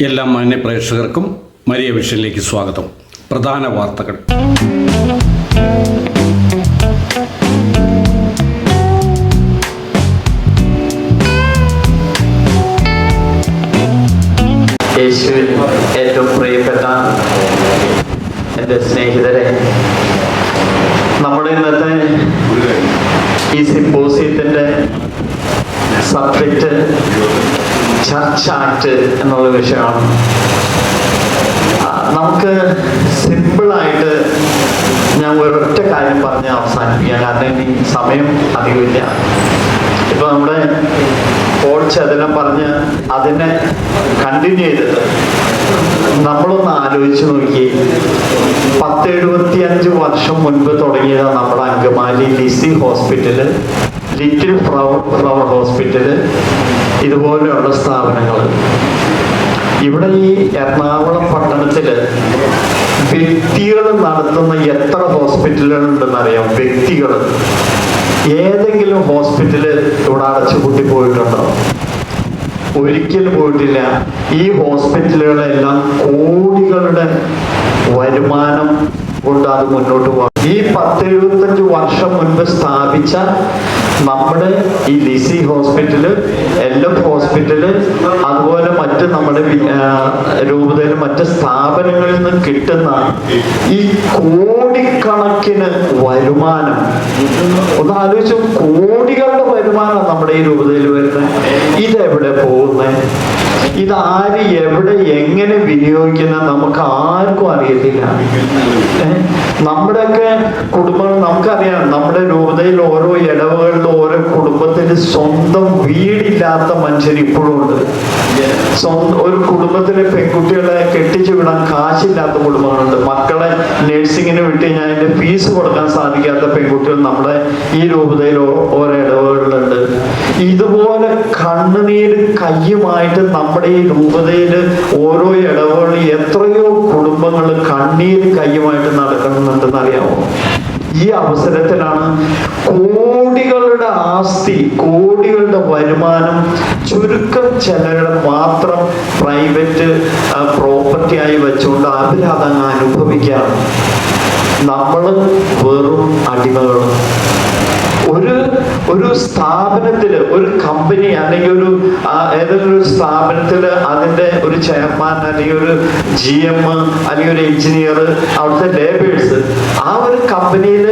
എല്ലാ മാന്യ പ്രേക്ഷകർക്കും മരിയ വിഷനിലേക്ക് സ്വാഗതം. പ്രധാന വാർത്തകൾ. നമ്മളൊന്ന് ആലോചിച്ച് നോക്കി പത്ത് എഴുപത്തി അഞ്ച് വർഷം മുൻപ് തുടങ്ങിയതാണ് നമ്മുടെ Angamaly Lisie hospital little flower flower hospital ഇതുപോലെയുള്ള സ്ഥാപനങ്ങൾ ഇവിടെ ഈ എറണാകുളം പട്ടണത്തിൽ വ്യക്തികൾ നടത്തുന്ന എത്ര ഹോസ്പിറ്റലുകൾ ഉണ്ടെന്നറിയാം വ്യക്തികൾ ഏതെങ്കിലും ഹോസ്പിറ്റൽ ഇവിടെ അടച്ചുപൂട്ടി പോയിട്ടുണ്ടോ? ഒരിക്കലും പോയിട്ടില്ല. ഈ ഹോസ്പിറ്റലുകളെല്ലാം കോടികളുടെ വരുമാനം കൊണ്ട് അത് മുന്നോട്ട് പോകാം. ഈ പത്ത് എഴുപത്തഞ്ച് വർഷം മുൻപ് സ്ഥാപിച്ച നമ്മുടെ ഈ Lisie hospital L F hospital അതുപോലെ മറ്റ് നമ്മുടെ രൂപതയിൽ മറ്റ് സ്ഥാപനങ്ങളിൽ നിന്ന് കിട്ടുന്ന ഈ കോടിക്കണക്കിന് വരുമാനം. ഒന്ന് ആലോചിച്ചു കോടികളുടെ വരുമാനം നമ്മുടെ ഈ രൂപതയിൽ വരുന്നത്. ഇതെവിടെ പോകുന്നത് ഇത് ആര് എവിടെ എങ്ങനെ വിനിയോഗിക്കുന്ന നമുക്ക് ആർക്കും അറിയത്തില്ല? നമ്മുടെയൊക്കെ കുടുംബങ്ങൾ നമുക്കറിയാം. നമ്മുടെ രൂപതയിൽ ഓരോ ഇടവുകളിലും ഓരോ കുടുംബത്തിന് സ്വന്തം വീടില്ലാത്ത മനുഷ്യർ ഇപ്പോഴും ഉണ്ട്. സ്വന്തം ഒരു കുടുംബത്തിലെ പെൺകുട്ടികളെ കെട്ടിച്ചു വിടാൻ കാശില്ലാത്ത കുടുംബങ്ങളുണ്ട്. മക്കളെ നഴ്സിങ്ങിന് വിട്ട് ഞാൻ അതിന്റെ ഫീസ് കൊടുക്കാൻ സാധിക്കാത്ത പെൺകുട്ടികൾ നമ്മുടെ ഈ രൂപതയിൽ ഓരോ ഇടവുകളിലുണ്ട്. ഇതുപോലെ കണ്ണുനീര് കയ്യുമായിട്ട് നമ്മുടെ ഈ രൂപതയിൽ ഓരോ ഇടവുകളിൽ എത്രയോ കുടുംബങ്ങൾ കണ്ണീർ കയ്യുമായിട്ട് നടക്കുന്നുണ്ടെന്ന് അറിയാമോ ഈ അവസരത്തിലാണ് കോടികളുടെ ആസ്തി കോടികളുടെ വരുമാനം ചുരുക്കം ചിലരുടെ മാത്രം പ്രൈവറ്റ് പ്രോപ്പർട്ടിയായി വെച്ചുകൊണ്ട് അവരതങ്ങ് അനുഭവിക്കുകയാണ് നമ്മൾ വെറും അടിമകൾ ഒരു ഒരു സ്ഥാപനത്തിൽ ഒരു കമ്പനി അല്ലെങ്കിൽ ഒരു ഏതെങ്കിലും ഒരു സ്ഥാപനത്തിൽ അതിന്റെ ഒരു ചെയർമാൻ അല്ലെങ്കിൽ ഒരു ജി എം അല്ലെങ്കിൽ ഒരു എഞ്ചിനീയർ അവിടുത്തെ ലേബേഴ്സ് ആ ഒരു കമ്പനിയിൽ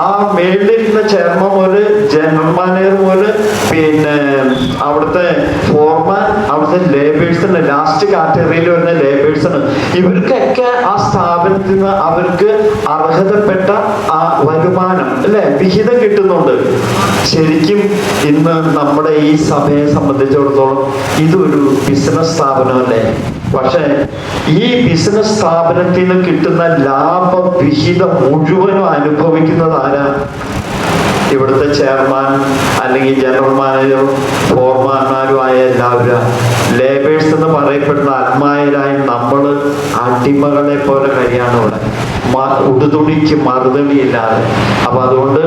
ആ മേളിലിരുന്ന ചെയർമാൻ മുതൽ ജനറൽ മാനേജർ മുതൽ പിന്നെ അവിടുത്തെ ഫോർമാൻ അവിടുത്തെ ലേബേഴ്സിന് ലാസ്റ്റ് കാറ്റഗറിയിൽ വരുന്ന ലേബേഴ്സിന് ഇവർക്കൊക്കെ ആ സ്ഥാപനത്തിൽ നിന്ന് അവർക്ക് അർഹതപ്പെട്ട ആ വരുമാനം അല്ലെ? വിഹിതം കിട്ടുന്നുണ്ട്. ശരിക്കും ഇന്ന് നമ്മുടെ ഈ സഭയെ സംബന്ധിച്ചിടത്തോളം ഇതൊരു ബിസിനസ് സ്ഥാപനമല്ലേ പക്ഷെ ഈ ബിസിനസ് സ്ഥാപനത്തിൽ നിന്ന് കിട്ടുന്ന ലാഭ വിഹിതം മുഴുവനും അനുഭവിക്കുന്നത് ആരാ? ഇവിടുത്തെ ചെയർമാൻ അല്ലെങ്കിൽ ജനറൽ മാനേജറും ഫോർമാന്മാരുമായ എല്ലാവരും ലേബേഴ്സ് എന്ന് പറയപ്പെടുന്ന ആത്മായരായി നമ്മൾ അടിമകളെ പോലെ കഴിയാണ് ഇവിടെ. ഉടുതുണിക്ക് മറുതുണിയില്ലാതെ. അപ്പൊ അതുകൊണ്ട്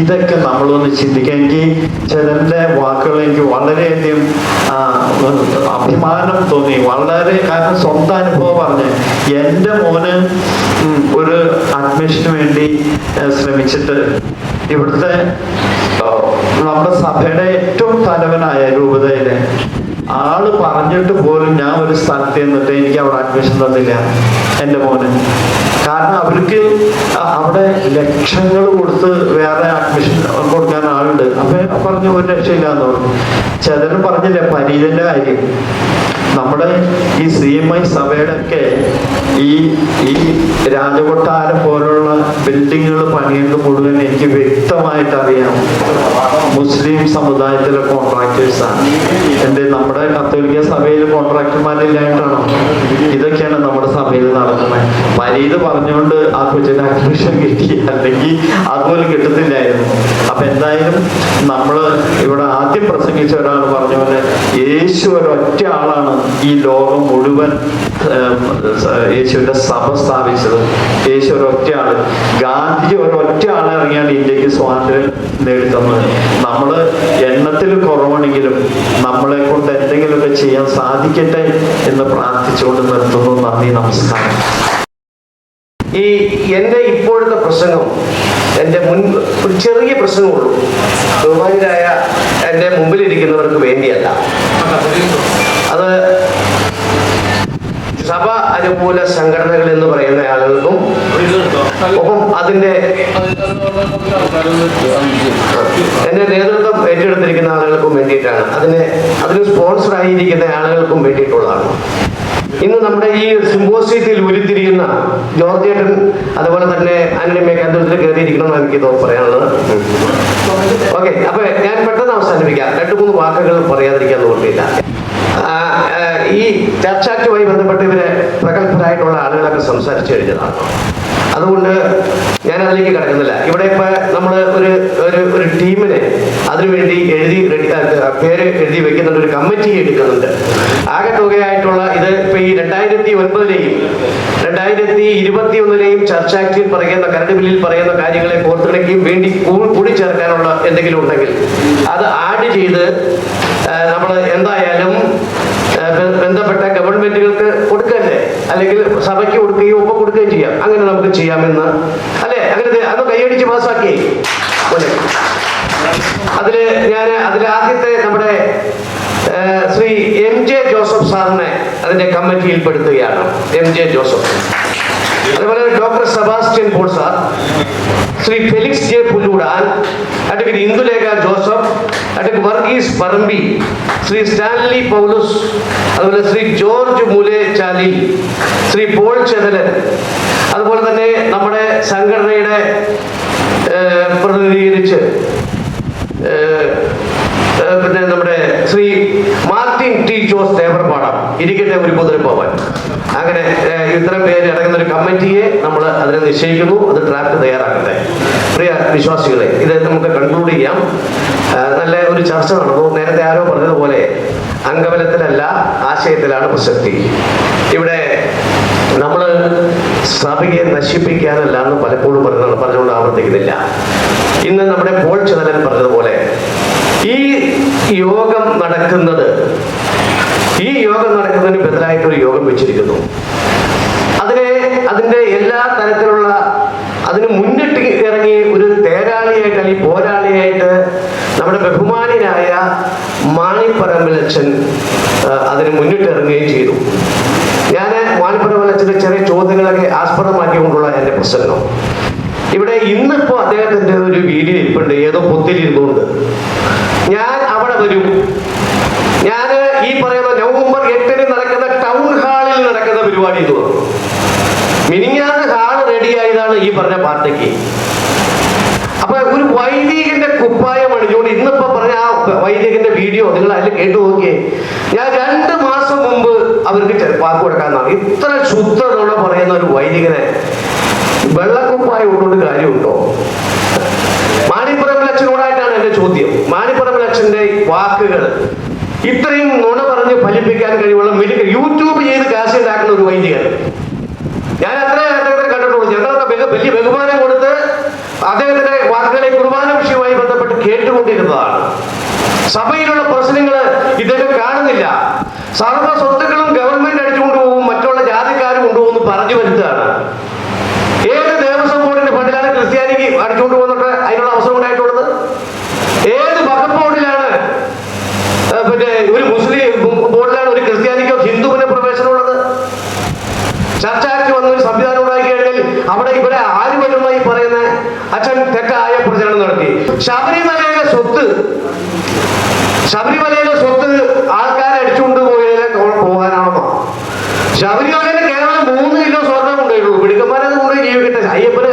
ഇതൊക്കെ നമ്മളൊന്ന് ചിന്തിക്കാൻ. എനിക്ക് ചിലന്റെ വാക്കുകൾ എനിക്ക് വളരെയധികം അഭിമാനം തോന്നി. വളരെ കാരണം സ്വന്തം അനുഭവം പറഞ്ഞ്. എന്റെ മോന് ഒരു അഡ്മിഷന് വേണ്ടി ശ്രമിച്ചിട്ട് ഇവിടുത്തെ നമ്മുടെ സഭയുടെ ഏറ്റവും തലവനായ രൂപതയിലെ ആൾ പറഞ്ഞിട്ട് പോലും ഞാൻ ഒരു സ്ഥലത്ത് നിന്നിട്ട് എനിക്ക് അവിടെ അഡ്മിഷൻ തന്നില്ല എന്റെ മോന്. കാരണം അവർക്ക് അവിടെ ലക്ഷങ്ങൾ കൊടുത്ത് വേറെ അഡ്മിഷൻ കൊടുക്കാൻ ആളുണ്ട്. അപ്പൊ പറഞ്ഞു ഒരു രക്ഷയില്ല എന്ന് പറഞ്ഞു. ചിലർ പറഞ്ഞില്ലേ പരീതിന്റെ കാര്യം? നമ്മുടെ ഈ സി എം ഐ സഭയുടെ ഒക്കെ ഈ ഈ രാജകൊട്ടാരം പോലുള്ള ബിൽഡിങ്ങുകൾ പണിയുന്നത് മുഴുവൻ എനിക്ക് വ്യക്തമായിട്ട് അറിയാം. മുസ്ലിം സമുദായത്തിലെ കോൺട്രാക്ടേഴ്സാണ് എന്റെ നമ്മുടെ കോൺട്രാക്ടർമാരില്ലായിട്ടാണോ ഇതൊക്കെയാണ് നമ്മുടെ സഭയിൽ നടക്കുന്നത് പരീത് പറഞ്ഞുകൊണ്ട് ആ കൊച്ചിന് അഡ്മിഷൻ കിട്ടി. അല്ലെങ്കിൽ അതുപോലെ കിട്ടത്തില്ലായിരുന്നു. അപ്പൊ എന്തായാലും നമ്മൾ ഇവിടെ ആദ്യം പ്രസംഗിച്ച ഒരാൾ പറഞ്ഞ പോലെ യേശു ഒരൊറ്റ ആളാണ് ഈ ലോകം മുഴുവൻ യേശുവിന്റെ സഭ സ്ഥാപിച്ചത്. യേശു ഒരൊറ്റ ആൾ. ഗാന്ധിജി ഒരൊറ്റ ആളെ ഇറങ്ങിയാണ് ഇന്ത്യയ്ക്ക് സ്വാതന്ത്ര്യം നേടിത്തന്നത്. നമ്മൾ എണ്ണത്തിൽ കുറവാണെങ്കിലും നമ്മളെ കൊണ്ട് എന്തെങ്കിലുമൊക്കെ ചെയ്യാൻ സാധിക്കട്ടെ എന്ന് പ്രാർത്ഥിച്ചുകൊണ്ട് നിർത്തുന്നു. നന്ദി നമസ്കാരം. ഈ എന്റെ ഇപ്പോഴത്തെ പ്രസംഗം എന്റെ മുൻ ഒരു ചെറിയ പ്രസംഗമുള്ളൂ. ബഹുമാനായ എന്റെ മുമ്പിലിരിക്കുന്നവർക്ക് വേണ്ടിയല്ല. അത് സഭ അനുകൂല സംഘടനകൾ എന്ന് പറയുന്ന ആളുകൾക്കും ഒപ്പം അതിന്റെ എന്റെ നേതൃത്വം ഏറ്റെടുത്തിരിക്കുന്ന ആളുകൾക്കും വേണ്ടിയിട്ടാണ്. അതിന് അതിന് സ്പോൺസർ ആയിരിക്കുന്ന ആളുകൾക്കും വേണ്ടിയിട്ടുള്ളതാണ്. ഇന്ന് നമ്മുടെ ഈ സിമ്പോസിയത്തിൽ ഉരുത്തിരിയുന്ന ജോർജേട്ടൻ അതുപോലെ തന്നെ ആന്റണി കേന്ദ്രത്തിൽ കയറിയിരിക്കണം എനിക്ക് തോന്നുന്നു പറയാനുള്ളത്. ഓക്കെ അപ്പൊ ഞാൻ പെട്ടെന്ന് അവസാനിപ്പിക്കാം. രണ്ട് മൂന്ന് വാക്കുകൾ പറയാതിരിക്കാൻ നോക്കിയില്ല ആ, ഈ ചർച്ചയ്ക്കുമായി ബന്ധപ്പെട്ട് ഇവർ പ്രഗത്ഭരായിട്ടുള്ള ആളുകളൊക്കെ സംസാരിച്ചു കഴിഞ്ഞതാണ്. അതുകൊണ്ട് ഞാൻ അതിലേക്ക് കിടക്കുന്നില്ല. ഇവിടെ ഇപ്പൊ നമ്മൾ ഒരു ഒരു ഒരു ടീമിനെ അതിനുവേണ്ടി എഴുതി പേര് എഴുതി വെക്കുന്നുണ്ട് ഒരു കമ്മിറ്റി എടുക്കുന്നുണ്ട്. ആകെ തുകയായിട്ടുള്ള ഇത് ഇപ്പൊ ഈ രണ്ടായിരത്തി ഒൻപതിലെയും രണ്ടായിരത്തി ഇരുപത്തി ഒന്നിലെയും ചർച്ച പറയുന്ന കരട് ബില്ലിൽ പറയുന്ന കാര്യങ്ങളെ കോർത്തിണയ്ക്കും വേണ്ടി കൂടി ചേർക്കാനുള്ള എന്തെങ്കിലും ഉണ്ടെങ്കിൽ അത് ആഡ് ചെയ്ത് നമ്മൾ എന്തായാലും ബന്ധപ്പെട്ട ഗവൺമെന്റുകൾക്ക് കൊടുക്കല്ലേ? അല്ലെങ്കിൽ സഭയ്ക്ക് കൊടുക്കുകയും ഒപ്പം കൊടുക്കുകയും ചെയ്യാം. അങ്ങനെ നമുക്ക് ചെയ്യാമെന്ന്. അല്ലെ? അങ്ങനെ അത് കൈയടിച്ച് പാസ്സാക്കി. അതിൽ ഞാൻ അതിൽ ആദ്യത്തെ നമ്മുടെ ശ്രീ എം ജെ ജോസഫ് സാറിനെ അതിന്റെ കമ്മിറ്റിയിൽ പെടുത്തുകയാണ് എം ജെ ജോസഫ്. അതുപോലെ doctor Sebastian Paul sir Shri Felix J Pulloodan advocate Indulekha Joseph advocate Varghese Parambi Shri Stanley Paulus അതുപോലെ ശ്രീ ജോർജ് മൂലേച്ചാലി ശ്രീ പോൾ ചെതലൻ അതുപോലെ തന്നെ നമ്മുടെ സംഘടനയുടെ പ്രതിനിധീകരിച്ച് പിന്നെ നമ്മുടെ Shri Martin T Jose Thevarpadam ഇരിക്കട്ടെ ഒരു കുതിര പോവാൻ അങ്ങനെ ഇത്തരം പേര് അടങ്ങുന്ന ഒരു കമ്മിറ്റിയെ നമ്മൾ അതിനെ നിശ്ചയിക്കുന്നു അത് ഡ്രാഫ്റ്റ് തയ്യാറാക്കട്ടെ. പ്രിയ വിശ്വാസികളെ ഇത് നമുക്ക് കൺക്ലൂഡ് ചെയ്യാം. നല്ല ഒരു ചർച്ച നടന്നു. നേരത്തെ ആരോ പറഞ്ഞതുപോലെ അംഗബലത്തിലല്ല ആശയത്തിലാണ് പ്രസക്തി. ഇവിടെ നമ്മൾ സഭയെ നശിപ്പിക്കാനല്ല എന്ന് പലപ്പോഴും പറഞ്ഞ പറഞ്ഞുകൊണ്ട് ആവർത്തിക്കുന്നില്ല. ഇന്ന് നമ്മുടെ പോൾ ചതലൻ പറഞ്ഞതുപോലെ ഈ യോഗം നടക്കുന്നത് ഈ യോഗം നടക്കുന്നതിന് ബദലായിട്ട് ഒരു യോഗം വെച്ചിരിക്കുന്നു. അതിനെ അതിന്റെ എല്ലാ തരത്തിലുള്ള അതിന് മുന്നിട്ട് ഇറങ്ങി ഒരു തേരാളിയായിട്ട് അല്ലെങ്കിൽ പോരാളിയായിട്ട് നമ്മുടെ ബഹുമാനായ മാണിപ്പറമ്പിലച്ഛൻ അതിന് മുന്നിട്ട് ഇറങ്ങുകയും ചെയ്തു. ഞാൻ മാണിപ്പറമ്പിലച്ഛന്റെ ചെറിയ ചോദ്യങ്ങളൊക്കെ ആസ്പദമാക്കിക്കൊണ്ടുള്ള എന്റെ പ്രസംഗം. ഇവിടെ ഇന്നിപ്പോ അദ്ദേഹത്തിന്റെ ഒരു വീഡിയോ ഇപ്പുണ്ട് ഏതോ പൊത്തിലിരുന്നുണ്ട് ഞാൻ അവിടെ വരും. ഞാൻ ഈ പറയുന്ന നവംബർ എട്ടിന് നടക്കുന്ന ടൗൺ ഹാളിൽ നടക്കുന്ന പരിപാടി ഇത് മിനിഞ്ഞാന്ന് ഹാൾ റെഡിയായതാണ് ഈ പറഞ്ഞ പാർട്ടിക്ക്. അപ്പൊ ഒരു വൈദികന്റെ കുപ്പായം അണിഞ്ഞുകൊണ്ട് ഇന്നിപ്പോ പറഞ്ഞ ആ വൈദികന്റെ വീഡിയോ നിങ്ങൾ അതിൽ കേട്ടു നോക്കിയേ. ഞാൻ രണ്ട് മാസം മുമ്പ് അവർക്ക് വാക്ക് കൊടുക്കാന്നാണ് ഇത്ര ശുദ്ധതയോടെ പറയുന്ന ഒരു വൈദികനെ വെള്ളക്കുപ്പായം ഉണ്ടോണ്ട് കാര്യമുണ്ടോ? മാണിപ്പുറമിലച്ഛനോടായിട്ടാണ് എന്റെ ചോദ്യം. മാണിപ്പുറമിലച്ഛന്റെ വാക്കുകൾ ഇത്രയും നുണ പറഞ്ഞ് ഫലിപ്പിക്കാൻ കഴിവുള്ള മിടുക്ക് യൂട്യൂബ് ചെയ്ത് കാശ് ഉണ്ടാക്കുന്ന ഒരു വൈദികൻ. ഞാൻ അത്ര അദ്ദേഹത്തെ കണ്ടിട്ടുള്ളൂ. ഞങ്ങളൊക്കെ വലിയ ബഹുമാനം കൊടുത്ത് അദ്ദേഹത്തിന്റെ വാക്കുകളെ കുർബാന വിഷയവുമായി ബന്ധപ്പെട്ട് കേട്ടുകൊണ്ടിരുന്നതാണ്. സഭയിലുള്ള പ്രശ്നങ്ങൾ ഇദ്ദേഹം കാണുന്നില്ല. സർവ സ്വത്തുക്കളും ഗവൺമെന്റ് അടിച്ചുകൊണ്ടുപോകും മറ്റുള്ള ജാതിക്കാരും കൊണ്ടുപോകും പറഞ്ഞു വരുത്തുകയാണ് ക്രിസ്ത്യാനിക്ക് അടിച്ചുകൊണ്ട് വന്നിട്ട് അതിനുള്ള അവസരം ഉണ്ടായിട്ടുള്ളത്? ഏത് വഖഫ് ബോർഡിലാണ് പിന്നെ ഒരു മുസ്ലിം ബോർഡിലാണ് ഒരു ക്രിസ്ത്യാനിക്കോ ഹിന്ദുവിന് പ്രവേശനമുള്ളത് ചർച്ചയ്ക്ക് വന്ന ഒരു സംവിധാനം ഉണ്ടാക്കി കഴിഞ്ഞാൽ അവിടെ ഇവിടെ ആര് വരുന്ന ഈ പറയുന്ന? അച്ഛൻ തെറ്റായ പ്രചരണം നടത്തി. ശബരിമലയിലെ സ്വത്ത് ശബരിമലയിലെ സ്വത്ത് ആൾക്കാരെ അടിച്ചുകൊണ്ട് പോയതിലെ പോകാനാണെന്നോ ശബരിമലയിൽ കേരളം മൂന്ന് കിലോ സ്വർണം കൊണ്ടുപോയിട്ടുള്ളൂ പിടിക്കന്മാരെ കൊണ്ടുപോയി ജീവിക്കട്ടെ. അയ്യപ്പന്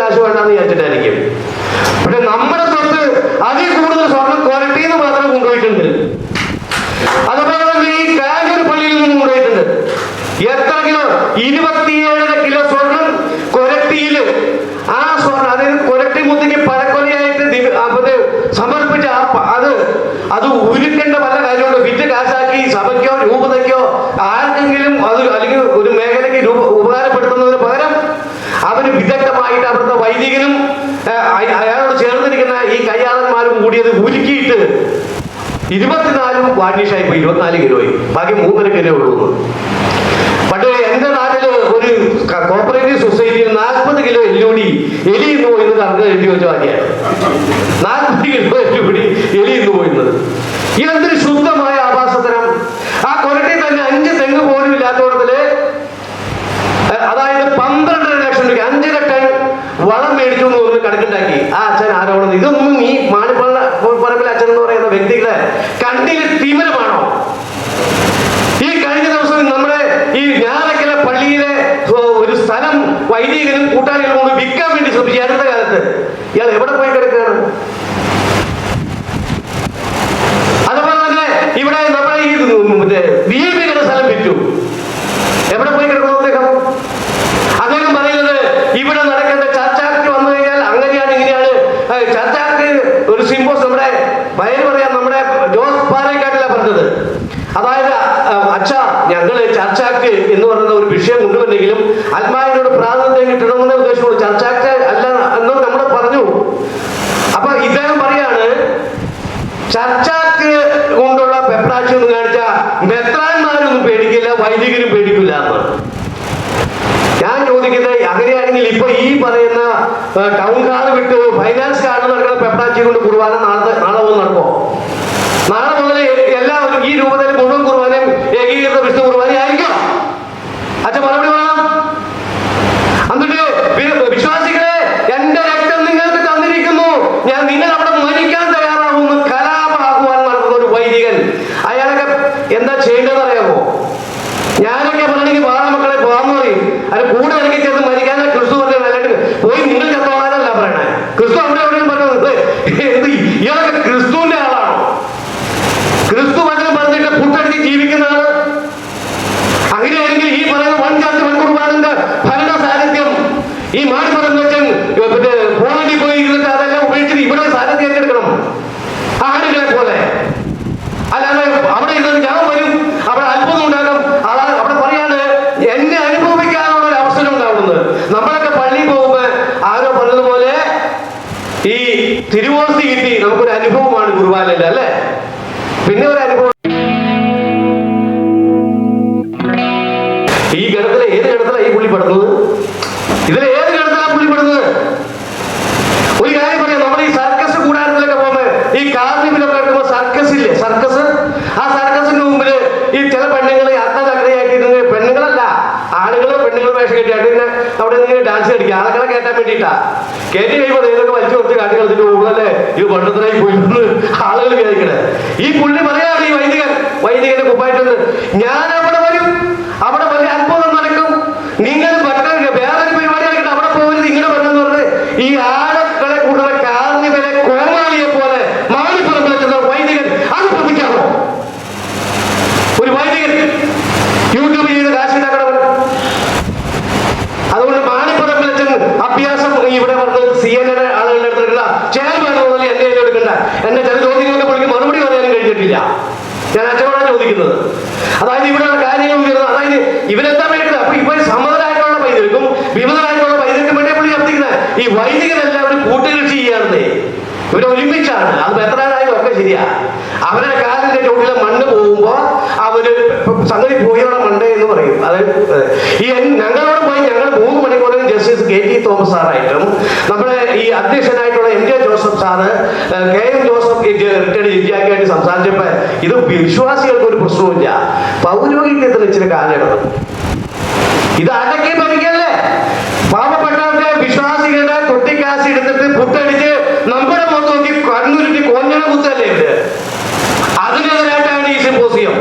ഇരുപത്തിയേഴര കിലോ സ്വർണം കൊരട്ടിയിൽ. ആ സ്വർണം അതായത് കൊരട്ടി മുത്തയ്ക്ക് പരക്കൊലയായിട്ട് അത് സമർപ്പിച്ച അത് അത് ഉരുക്കേണ്ട പല കാര്യങ്ങളും വിറ്റ് കാശാക്കി സഭയ്ക്കോ രൂപതയ്ക്കോ ആർക്കെങ്കിലും അത് അല്ലെങ്കിൽ ഒരു മേഖലയ്ക്ക് രൂപ ഉപകാരപ്പെടുത്തുന്നതിന് പകരം അവർ വിദഗ്ധമായിട്ട് അവിടുത്തെ വൈദികനും അയാളോട് ചേർന്നിരിക്കുന്ന ഈ കയ്യാളന്മാരും കൂടിയത് ഉരുക്കിയിട്ട് ഇരുപത്തിനാലും വാണിഷായി പോയി. ഇരുപത്തിനാല് കിലോയി ബാക്കി മൂന്നര കിലോ ഉള്ളൂ. പണ്ട് എന്റെ നാട്ടിൽ ഒരു കോപ്പറേറ്റീവ് സൊസൈറ്റിയിൽ നാൽപ്പത് കിലോ എല്ലുപൊടി എലി എന്ന് പോയിന്ന് കണക്ക് എഴുതി വെച്ച കാര്യമാണ് നാൽപ്പത് കിലോ എല്ലുപൊടി എലി ഇന്ന് പോയിരുന്നത് ഇതെന്തൊരു ശുദ്ധമായ ആഭാസത്തരം ആ കൊരട്ടി തന്നെ അഞ്ച് തെങ്ങ് പോലും ഇല്ലാത്തടത്തിൽ അഹ് അതായത് പന്ത്രണ്ടര ലക്ഷം രൂപ അഞ്ചര ടൺ വളം മേടിച്ചു എന്ന് പറഞ്ഞ് കണക്കുണ്ടാക്കി ആ അച്ഛൻ ആരോപണം ഇതൊന്നും ഈ മാണിപ്പള്ള പറമ്പിൽ അച്ഛൻ എന്ന് പറയുന്ന വ്യക്തികളെ കണ്ണിൽ തിമിരമാണോ ഈ കഴിഞ്ഞ ദിവസം നമ്മുടെ ഈ ഞാറക്കല പള്ളിയിലെ ഓ, ഒരു സ്ഥലം വൈദികനും കൂട്ടാളികളും കൊണ്ട് വിൽക്കാൻ വേണ്ടി ശ്രമിച്ചു ഈ അടുത്ത കാലത്ത് ഇയാൾ എവിടെ പോയി കിടക്കുകയാണ്? അതുപോലെ തന്നെ ഇവിടെ നമ്മുടെ ഈ മറ്റേ ദീപികളുടെ സ്ഥലം വിറ്റു. എവിടെ പോയി കിടക്കുന്നു അദ്ദേഹം? അദ്ദേഹം പറയുന്നത് ഇവിടെ നടക്കേണ്ട ചർച്ചാക്ക് വന്നു കഴിഞ്ഞാൽ അങ്ങനെയാണ് ഇങ്ങനെയാണ്. ചർച്ചാക്ക് ഒരു സിംബോസ് നമ്മുടെ പേര് പറയാം നമ്മുടെ ജോസ് പാലക്കാട്ടില പറഞ്ഞത്. അതായത് അച്ഛ ഞങ്ങൾ ചർച്ചാക്ക് എന്ന് പറയുന്ന ഒരു വിഷയം കൊണ്ടുവന്നെങ്കിലും ആത്മാവിനോട് പ്രാതിനിധ്യം കിട്ടണമെന്ന ഉദ്ദേശമുള്ള ചർച്ചാക്ക് അല്ല എന്ന് നമ്മൾ പറഞ്ഞു അപ്പൊ ഇദ്ദേഹം പറയാണ് ചർച്ചക്ക് കൊണ്ടുള്ള പെപ്രാക്ഷി എന്ന് കാണിച്ച മെത്രാന്മാരൊന്നും പേടിക്കില്ല വൈദികരും പേടിക്കില്ല ഞാൻ ചോദിക്കുന്നത് അങ്ങനെയാണെങ്കിൽ ഇപ്പൊ ഈ പറയുന്ന ടൗൺ കാർഡ് വിട്ട് ഫൈനാൻസ് കാർഡ് നടക്കുന്ന പെപ്രാച്ചി കൊണ്ട് കുർബാന നാളെ നാളെ മുതൽ നടക്കുമോ നാളെ മുതൽ എല്ലാവരും ഈ രൂപത്തിൽ മുഴുവൻ കുർബാനയും ഏകീകൃത വിഷ്ണു കുർബാന ആയിരിക്കും അച്ഛൻ മറുപടി വേണം എന്നിട്ട് വി- വിശ്വാസികളെ എന്റെ രക്തം നിങ്ങൾക്ക് തന്നിരിക്കുന്നു നിങ്ങൾ അവിടെ മരിക്കാൻ തയ്യാറാവുന്നു കലാപമാക്കുവാൻ നടക്കുന്ന ഒരു വൈദികൻ അയാളൊക്കെ എന്താ ചെയ്യേണ്ടതെന്ന് അറിയാമോ? ഞാനൊക്കെ പറഞ്ഞെങ്കിൽ വാഴ മക്കളെ പോകാമെന്ന് പറയും. അത് കൂടെ എനിക്ക് ചെന്ന് മരിക്കാനാ ക്രിസ്തു പറഞ്ഞത് അല്ലാണ്ട് പോയി നിങ്ങൾ ചത്തോളാനല്ല പറയണേ ക്രിസ്തു അവിടെ എവിടെയും പറഞ്ഞത് എന്ത് ഇയാളൊക്കെ ക്രിസ്തുവിന്റെ ആളാണോ ക്രിസ്തു വചനം പറഞ്ഞിട്ട് പുട്ടടിച്ച് ജീവിക്കുന്ന ആൾ അങ്ങനെയാണെങ്കിൽ ഈ പറയുന്ന വൺ ചാർജ് വൺ കുർബാനന്റെ ഭരണ സാന്നിധ്യം ഈ മാണിപ്പുറം വെച്ചൻ പിന്നെ പോളണ്ടിൽ പോയി ഇരുന്നിട്ട് അതെല്ലാം ഉപയോഗിച്ചിട്ട് ഇവിടെ സാന്നിധ്യം ഏറ്റെടുക്കണം ആടുകളെ പോലെ അല്ലാതെ അവിടെ ഇരുന്നത് ഞാൻ വരും അവിടെ അത്ഭുതം ഉണ്ടാകും അതാ അവിടെ പറയാണ് എന്നെ അനുഭവിക്കാനുള്ള ഒരു അവസരം ഉണ്ടാവുന്നത് നമ്മളൊക്കെ പള്ളിയിൽ പോകുമ്പോ ആരോ പറഞ്ഞതുപോലെ ഈ തിരുവോസ്തി കിട്ടി നമുക്കൊരു അനുഭവമാണ് കുർബാനയിൽ അല്ലേ? പിന്നെ ഒരു അനുഭവം കയറ്റാൻ വേണ്ടിയിട്ടാ. കയറ്റി കഴിയുമ്പോൾ ഏതൊക്കെ വലിച്ചു കുറച്ച് കാട്ടി കളിച്ചിട്ട് പോകുന്നല്ലേ ഇത് പണ്ടത്തിനായി പോയിരുന്നു ആളുകൾ വിചാരിക്കണേ. ഈ പുള്ളി പറയാറ് ഈ വൈദികൻ? വൈദികന്റെ കുപ്പായിട്ടുണ്ട് ഞാൻ അവിടെ വലിയ അത്ഭുതം നടക്കും നിങ്ങൾ മറ്റൊരു വേറൊരു പരിപാടി ആയിട്ട് അവിടെ പോകരുത് ഇങ്ങനെ പറഞ്ഞെന്ന് പറഞ്ഞ് ഈ ആഴക്കളെ കൂടുതൽ കാർണിവലെ കോമാളിയെ പോലെ മാണിപ്പുറം വെക്കുന്ന വൈദികൻ അത് പ്രതിക്കാമോ ഒരു വൈദികൻ യൂട്യൂബ് ചെയ്ത് കാശുണ്ടാക്കണവൻ അതുകൊണ്ട് മാണിപ്പുറം വെച്ച് അഭ്യാസം ഇവിടെ പറഞ്ഞ് സി എൻ എൻ ആളുകളുടെ അടുത്തില്ല ചെയർമാൻ മുതൽ എന്റെ കയ്യിൽ എടുക്കണ്ട എന്നെ ചില ചോദ്യങ്ങൾക്ക് പുള്ളിക്ക് മറുപടി പറയാനും കഴിഞ്ഞിട്ടില്ല ഞാൻ അച്ഛനോടാണ് ചോദിക്കുന്നത് അതായത് ഇവിടെയുള്ള കാര്യങ്ങൾ ഉയർന്നത് അതായത് ഇവരെന്താ വേണ്ടത് അപ്പൊ ഇവർ സമതരായിട്ടുള്ള വൈദ്യർക്കും വിമതരായിട്ടുള്ള വൈദ്യർക്കും വേണ്ടി പുള്ളി അർത്ഥിക്കുന്നത് ഈ വൈദികരെല്ലാവരും കൂട്ടുകൃഷി ചെയ്യാറുണ്ട് ഇവരെ ഒരുമിച്ചാണ്. അത് എത്രയായാലും ഒക്കെ ശരിയാ. അവരുടെ കാലിന്റെ ചോട്ടിലെ മണ്ണ് പോകുമ്പോ അവർ സംഗതി പോയവിടെ മണ്ണ് എന്ന് പറയും. അത് ഈ ഞങ്ങളോട് പോയി ഞങ്ങൾ മൂന്ന് മണിക്കൂറിൽ ജസ്റ്റിസ് കെ ടി തോമസ് സാറായിട്ടും നമ്മുടെ ഈ J Joseph sir K M Joseph retired ജഡ്ജിയാക്കിയായിട്ട് സംസാരിച്ചപ്പോ ഇത് വിശ്വാസികൾക്ക് ഒരു പ്രശ്നവുമില്ല. പൗരോഹിത്യത്തിന് ഇച്ചിരി കാലഘട്ടം ഇത് അടക്കി ഭരിക്കല്ലേ പാവപ്പെട്ടവരുടെ വിശ്വാസികളുടെ തൊട്ടിക്കാശി എടുത്തിട്ട് പുട്ടടിച്ച് നമ്മുടെ മുഖത്ത് നോക്കി കണ്ണുരുട്ടി കൊഞ്ഞണ കുത്തല്ലേ ഇവർ അതിനെതിരായിട്ടാണ് ഈ സിമ്പോസിയം.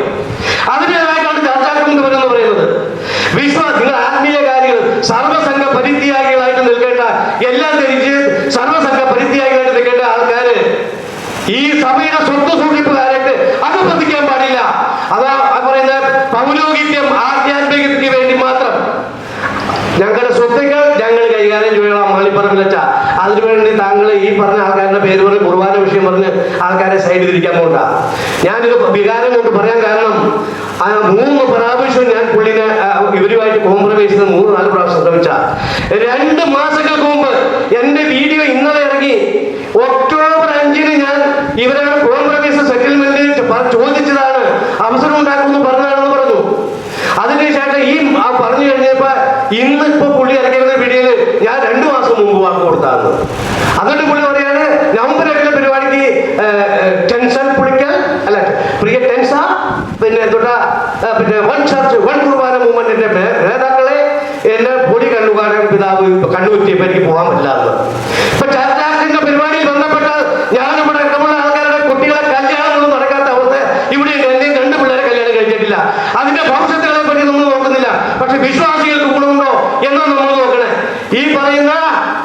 അതിനെതിരായിട്ടാണ് ചർച്ചാക്കുന്നത് എന്ന് പറയുന്നത്. വിശ്വാസ നിങ്ങൾ ആത്മീയ കാര്യങ്ങൾ സർവസംഘ പരിത്യാഗികളായിട്ട് നിൽക്കേണ്ട എല്ലാം ധരിച്ച് സർവസംഘ ഈ സഭയുടെ സ്വത്ത് സൂക്ഷിപ്പുകാരായിട്ട് അത് പ്രതിക്കാൻ പാടില്ല. അതാ പറയുന്ന പൗരോഹിത്യം ആധ്യാത്മികതയ്ക്ക് വേണ്ടി മാത്രം. ഞങ്ങളുടെ സ്വത്തുക്കൾ ഞങ്ങൾ കൈകാര്യം ചെയ്യണം മാളിപ്പറമ്പിൽ വെച്ച അതിനുവേണ്ടി താങ്കൾ ഈ പറഞ്ഞ ആൾക്കാരുടെ പേര് പറഞ്ഞ് കുർബാന വിഷയം പറഞ്ഞ് ആൾക്കാരെ സൈഡ് ഇരിക്കാൻ പോണ്ട. ഞാനിത് വികാരം കൊണ്ട് പറയാൻ കാരണം ആ മൂന്ന് പ്രാവശ്യം ഞാൻ പുള്ളിനെ ഇവരുമായിട്ട് കോംപ്രമൈസ് ചെയ്ത് മൂന്ന് നാല് പ്രാവശ്യം ശ്രമിച്ച. രണ്ട് മാസങ്ങൾക്ക് മുമ്പ് എന്റെ വീഡിയോ ഇന്നലെ ഇറങ്ങി ഒക്ടോബർ അഞ്ചിന് ഞാൻ ഇവരുടെ കോംപ്രമൈസ് സെറ്റിൽമെന്റ് ചോദിച്ചതാണ്. അവസരം ഉണ്ടാക്കുമെന്ന് പറഞ്ഞതാണെന്ന് പറഞ്ഞു. അതിനുശേഷം ഈ ആ പറഞ്ഞു കഴിഞ്ഞപ്പോ ഇന്ന് ഇപ്പൊ പുള്ളി ഇറങ്ങിയ വീഡിയോയിൽ ഞാൻ രണ്ടു മാസം മുമ്പ് വാക്ക് കൊടുത്താന്ന് അതുകൊണ്ട് പുള്ളി പറയാണ് നവംബർ എട്ടിലെ പരിപാടിക്ക് ടെൻഷൻ പുളിക്കൽ അല്ല പ്രിയ ടെൻസ പിന്നെ പിന്നെ വൺ ചർച്ച് വൺ കുർബാന മൂവ്മെന്റിന്റെ നേതാക്കളെ എന്റെ പൊടി കണ്ണുകാരൻ പിതാവ് കണ്ണുകുറ്റിയപ്പോ എനിക്ക് പോകാൻ പറ്റില്ല എന്ന് ഇപ്പൊ ചർച്ചാക്കിന്റെ പരിപാടിയിൽ ബന്ധപ്പെട്ടാൽ ഞാനിവിടെ ഇടമുള്ള ആൾക്കാരുടെ കുട്ടികളെ കല്യാണമൊന്നും നടക്കാത്ത അവസ്ഥ ഇവിടെ എന്റെയും രണ്ട് പിള്ളേരെ കല്യാണം കഴിച്ചിട്ടില്ല അതിന്റെ ഭവിഷ്യത്തുകളെ പറ്റി നമ്മൾ നോക്കുന്നില്ല പക്ഷെ വിശ്വാസികൾക്ക് ഗുണമുണ്ടോ എന്നോ നമ്മൾ നോക്കണേ ഈ പറയുന്ന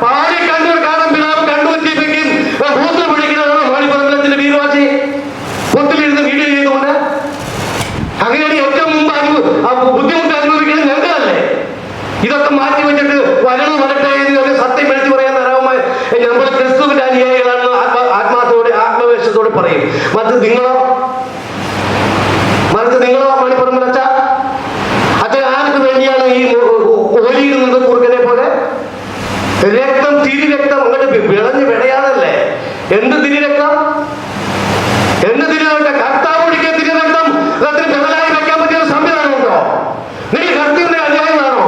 പാടി കണ്ണൂർ കാലം പിതാവ് കണ്ണുകുറ്റിയപ്പേക്കും ഭൂത്ത് പിടിക്കുന്നതാണ് മാണിപ്പറമ്പലത്തിന്റെ വീരവാസി ഒത്തിലിരുന്ന് വീഡിയോ ചെയ്തുകൊണ്ട് അങ്ങനെയാണ് ഏറ്റവും മുമ്പ് അനുഭവ ആ ബുദ്ധിമുട്ട് അനുഭവിക്കുന്നത് ഞങ്ങളല്ലേ ഇതൊക്കെ മാറ്റി വെച്ചിട്ട് വരണം വരട്ടെ എന്ന് ഒരു സത്യം വിളിച്ചു പറയാൻ തരാവുമ്പോൾ നമ്മൾ ക്രിസ്തുവിന്റെ അനുയായികളാണെന്ന് ആത്മാ ആത്മാർത്ഥത്തോടെ ആത്മവേശത്തോടെ പറയും മറ്റ് നിങ്ങളോ മറിച്ച് നിങ്ങളോ മണിപ്പുറമ്പലച്ച അച്ഛൻ ആർക്ക് വേണ്ടിയാണ് ഈ ഓലിയിരുന്നത് കുറുക്കനെ പോലെ രക്തം തിരി രക്തം അങ്ങോട്ട് വിളഞ്ഞ് വിടയാതല്ലേ എന്ത് തിരി രക്തം എന്ത് തിരുരക്തം കർത്താവ് ഒഴിക്കിയ തിരുരക്തം അതിന് ബദലായി വെക്കാൻ പറ്റിയ ഒരു സംവിധാനമുണ്ടോ നിങ്ങൾ കർത്തവിന്റെ അനുയായികളാണോ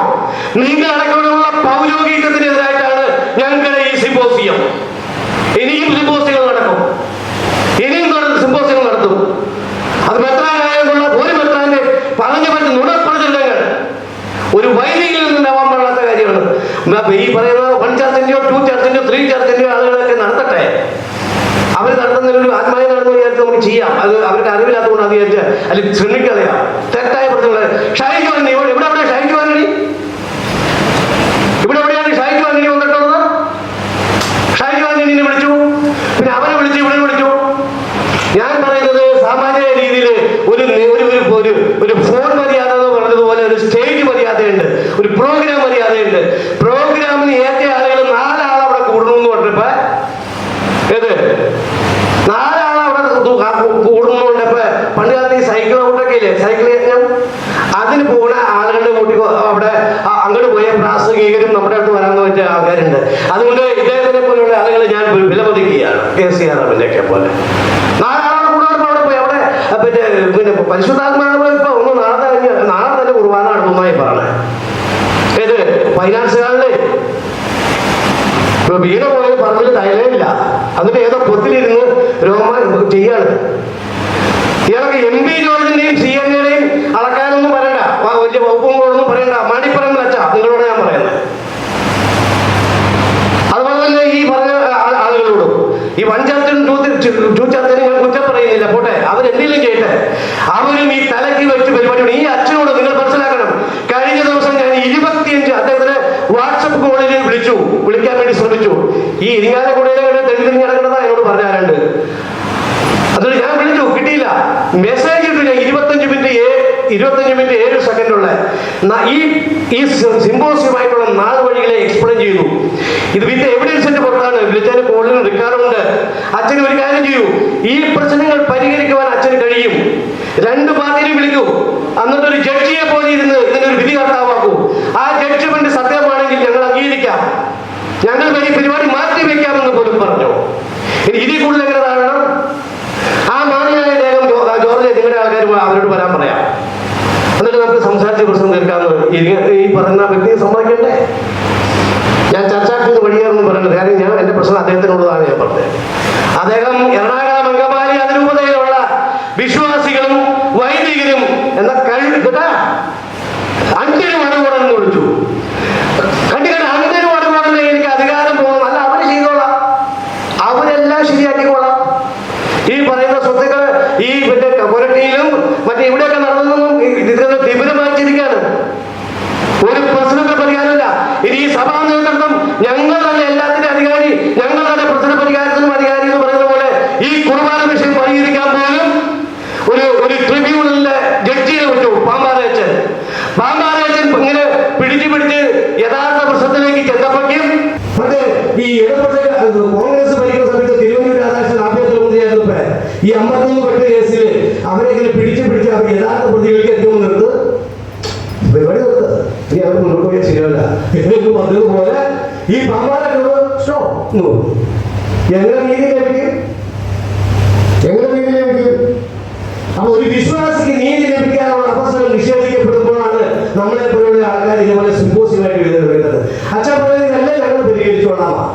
നിങ്ങൾ അടക്കമുള്ള പൗരോഗീതത്തിനെതിരായിട്ടാണ് ഞങ്ങളുടെ ഈ സിമ്പോസിയം ഇനിയും സിമ്പോസിയങ്ങൾ നടക്കും ഇനിയും തുടർന്ന് സിമ്പോസിയങ്ങൾ നടത്തും അത് മെത്രാനായുള്ള ഒരു മെത്രാന്റെ പറഞ്ഞു പറ്റും നുണപ്രചരണങ്ങൾ ഒരു വൈദികയിൽ നിന്നുണ്ടാവാൻ പാടാത്ത കാര്യമാണ് എന്നാ ഈ പറയുന്ന വൺ ചർച്ചിന്റെയോ ടു ചർച്ചിന്റെയോ ത്രീ ചർച്ചിന്റെയോ ആളുകളൊക്കെ നടത്തട്ടെ? അവർ നടത്തുന്ന ഒരു ആത്മാവ് നടന്നു വിചാരിച്ച് നമുക്ക് ചെയ്യാം. അത് അവർക്ക് അറിവില്ലാത്തതുകൊണ്ട് അത് വിചാരിച്ച് അല്ലെങ്കിൽ ശ്രമിക്കളയാം. തെറ്റായ പ്രശ്നങ്ങൾ ഷൈജു ഇവിടെ ഇവിടെ എവിടെ ഷൈജു ഇവിടെ എവിടെയാണ് വന്നിട്ടുള്ളത്? വിളിച്ചു. പിന്നെ അവനെ വിളിച്ചു ഇവിടെ വിളിച്ചു. ഞാൻ പറയുന്നത് സാമാന്യ രീതിയിൽ ഒരു ഒരു ഒരു ഫോൺ മര്യാദ എന്ന് പറഞ്ഞതുപോലെ ഒരു സ്റ്റേജ് മര്യാദയുണ്ട്. ഒരു പ്രോഗ്രാം മര്യാദയുണ്ട് പ്രോഗ്രാമിന് ഏറ്റ ആളുകൾ നാലാൾ അവിടെ കൂടണമെന്ന് പറഞ്ഞപ്പോ ഏത്? നാലാൾ അവിടെ തു- ആ കൂ- കൂടുന്നുണ്ടപ്പോ പണ്ട് കാലത്ത് ഈ സൈക്കിൾ ഔട്ടൊക്കെ ഇല്ലേ? സൈക്കിൾ അതിന് പോണ ആളുകളുടെ കൂട്ടി അവിടെ അങ്ങോട്ട് പോയ പ്രാസംഗികരും നമ്മുടെ അടുത്ത് വരാമെന്ന് പറ്റിയ ആൾക്കാരുണ്ട്. അതുകൊണ്ട് ഇദ്ദേഹത്തിനെ പോലെയുള്ള ആളുകൾ ഞാൻ വിലമതിക്കുകയാണ്. കെ സി ആർ എമ്മിന്റെ ഒക്കെ പോലെ നാലാളോട് കൂടെ അവിടെ പോയി അവിടെ പിന്നെ പിന്നെ പരിശുദ്ധാത്മാവ് ഇപ്പൊ ഒന്ന് നാളെ തന്നെ നാളെ തന്നെ കുർബാന നടത്തുന്നതായി പറഞ്ഞത് ഏത് ഫൈനാൻസുകാരുടെ ഇപ്പൊ വീണ പോയ പറമ്പിൽ തൈലമില്ല. എന്നിട്ട് ഏതോ പൊത്തിലിരുന്ന് രോഗം ചെയ്യാണ്. ഇയാൾക്ക് എം പി ജോർജിന്റെയും സി എൻ എയുടെയും അളക്കാനൊന്നും പറയണ്ട. വലിയ വകുപ്പുകളൊന്നും പറയണ്ട. മാടിപ്പറമ്പിൽ അച്ഛാ നിങ്ങളോട് ഞാൻ പറയുന്നത്. അതുപോലെ തന്നെ ഈ പറഞ്ഞ ആളുകളോടും. ഈ വൺ ചാർജനും ടൂ ടൂ കോളിൽ വിളിച്ചു. വിളിക്കാൻ വേണ്ടി ശ്രമിച്ചു. ഈ ഇരിങ്ങാലക്കുടയിലെ തെളിഞ്ഞ് കിടക്കുന്നതാ എന്നോട് പറഞ്ഞാലുണ്ട്. അതുകൊണ്ട് ഞാൻ വിളിച്ചു. കിട്ടിയില്ല. മെസ്സേജ് ഇട്ടു ഞാൻ. ഇരുപത്തഞ്ച് മിനിറ്റ് ഏ ഇരുപത്തഞ്ച് മിനിറ്റ് ഏഴ് സെക്കൻഡുള്ള ഈ ഈ സിംബോസിയമായിട്ടുള്ള നാല് വഴികളെ എക്സ്പ്ലെയിൻ ചെയ്യുന്നു ഇത് വിത്ത് എവിഡൻസിന്റെ പുറത്താണ്. വിളിച്ചാൽ കോളിൽ റിക്കാർഡുണ്ട് അച്ഛൻ ഒരു കാര്യം ചെയ്യൂ. ഈ പ്രശ്നങ്ങൾ പരിഹരിക്കുവാൻ അച്ഛന് കഴിയും. രണ്ട് പാർട്ടിനെ വിളിക്കൂ. ഒരു ജഡ്ജിയെ പോലെ ഇരുന്ന് ഇതിനൊരു വിധി കർത്താവാക്കൂ. ആ ജഡ്ജ്മെന്റ് സത്യമാണെങ്കിൽ ഞങ്ങൾ ഈ പരിപാടി മാറ്റി വെക്കാമെന്ന് പോലും പറഞ്ഞു. ഇതിൽ കൂടുതൽ എങ്ങനെ താഴണം ആ മാന്യനായ ദേഹം ജോർജ് നിങ്ങളുടെ ആൾക്കാർ അവരോട് വരാൻ പറയാം. എന്നിട്ട് നമുക്ക് സംസാരിച്ച് പ്രശ്നം തീർക്കാമെന്ന് ഈ പറഞ്ഞ വ്യക്തിയെ സമ്മതിക്കണ്ടേ? ഞാൻ ചർച്ചാക്കിന് വഴിയാണെന്ന് പറയുന്നത് കാര്യം ഞാൻ എന്റെ പ്രശ്നം അദ്ദേഹത്തിനുള്ളതാണ് ഞാൻ പറഞ്ഞത്. അദ്ദേഹം എറണാകുളം അങ്കമാലി അതിരൂപതയിലുള്ള വിശ്വാസികളും വൈദികരും എന്ന കഴിവ് കേട്ടാ അഞ്ചിന് മടങ്ങുടന്ന് വിളിച്ചു കണ്ടിട്ട് അഞ്ചിന് മടങ്ങുടന്ന് എനിക്ക് അധികാരം പോകണം അല്ല അവർ ചെയ്തോളാം അവരെല്ലാം ശരിയാക്കിക്കോളാം ഈ പറയുന്ന സ്വത്തുക്കൾ ഈ മറ്റേ കൊരട്ടിയിലും മറ്റേ ഇവിടെയൊക്കെ നടന്നതൊന്നും ഇതിന് തീവ്രമായിരിക്കാണ് ഒരു പ്രശ്നമൊക്കെ പരിഹാരമില്ല. ഇനി ഈ സഭാ നേതൃത്വം ഞങ്ങൾ തന്നെ എല്ലാത്തിന്റെ അധികാരി ഞങ്ങൾ തന്നെ പ്രശ്ന പരിഹാരത്തിനും അധികാരി എന്ന് പറയുന്ന പോലെ ഈ കുർബാന വിഷയം പരിഹരിക്കാൻ പോലും ഒരു ഒരു ട്രിബ്യൂണലിന്റെ ജഡ്ജിയെ വിട്ടു പാമ്പാറയച്ചൻ പാമ്പാറയച്ചൻ ഇങ്ങനെ പിടിച്ച് പിടിച്ച് യഥാർത്ഥ പ്രശ്നത്തിലേക്ക് ചെന്നപ്പോഴേക്കും മറ്റേ ഈ ഇടപെട്ട കോൺഗ്രസ് ഭരിക്കുന്ന സമയത്ത് തിരുവനന്തപുരം രാധാകൃഷ്ണൻ ആഭ്യന്തര മന്ത്രിയായിരുന്നപ്പോ ഈ അമ്പത്തൊന്ന് പെട്ട കേസിൽ അവരെ ഇങ്ങനെ പിടിച്ച് പിടിച്ച് അവർ യഥാർത്ഥ പ്രതികൾക്ക് എത്തുമെന്ന് നിർത്ത് പരിപാടി നിർത്തുക ഇനി അവർ മുന്നോട്ട് പോയാൽ ശരിയല്ല എന്ന് പറഞ്ഞതുപോലെ ഈ പമ്പാലൊക്കെ സ്റ്റോ എങ്ങനെ നീതി ലഭിക്കും? എങ്ങനെ നീതി ലഭിക്കും? അപ്പൊ ഒരു വിശ്വാസിക്ക് നീതി ലഭിക്കാനുള്ള അവസരം നിഷേധിക്കപ്പെടുമ്പോഴാണ് നമ്മളെ പോലുള്ള ആൾക്കാർ ഇതുപോലെ സിമ്പോസിയമായിട്ട് എഴുതി വരുന്നത് അച്ഛൻ പറയുന്നത് ഇതെല്ലാം ഞങ്ങൾ പരിഹരിച്ചോളാമാ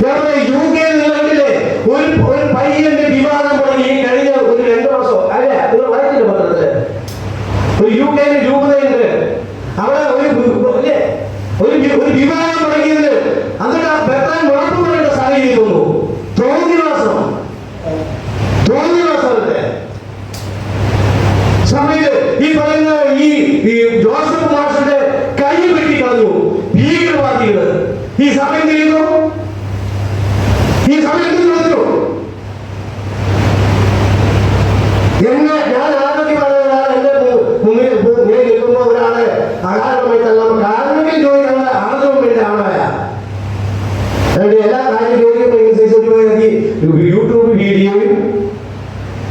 ഞങ്ങളുടെ യു കെയിൽ നിലവിലെ ഒരു ഒരു പയ്യന്റെ വിവാദം തുടങ്ങി കഴിഞ്ഞ ഒരു രണ്ടു മാസം അല്ലേ? നിങ്ങൾ വായിച്ചില്ല പത്രത്തിൽ? ഒരു യു കെയിലെ രൂപതയുണ്ട് അവിടെ ഒരു അല്ലേ ഒരു വി- ഒരു വിവാദം തുടങ്ങിയത് എന്നിട്ട് ആ ഭർത്താൻ മാപ്പ് പറയേണ്ട സാഹചര്യം വന്നു തോന്നിവാസം തോന്നിവാസമല്ലേ സഭയിൽ ഈ പറയുന്ന ഈ ഈ ജോസഫ് മാഷിന്റെ കൈ വെട്ടി കളഞ്ഞു ഭീകരവാദികൾ ഈ സഭ എന്ത് ചെയ്യുന്നു ഈ സഭ എന്ത് കളഞ്ഞു എന്നെ ഞാൻ ആരോഗ്യമായ ഒരാൾ എന്റെ മു- മുന്നിൽ മു- മുന്നിൽ നിൽക്കുമ്പോ ഒരാളെ അകാരണമായി തള്ളാൻ കാരണങ്ങൾ ചോദിക്കാനുള്ള ആർജവും വേണ്ട ആളായ അതുകൊണ്ട് എല്ലാ കാര്യം ചോദിക്കുമ്പോൾ അനുസരിച്ച് യൂട്യൂബ് വീഡിയോയും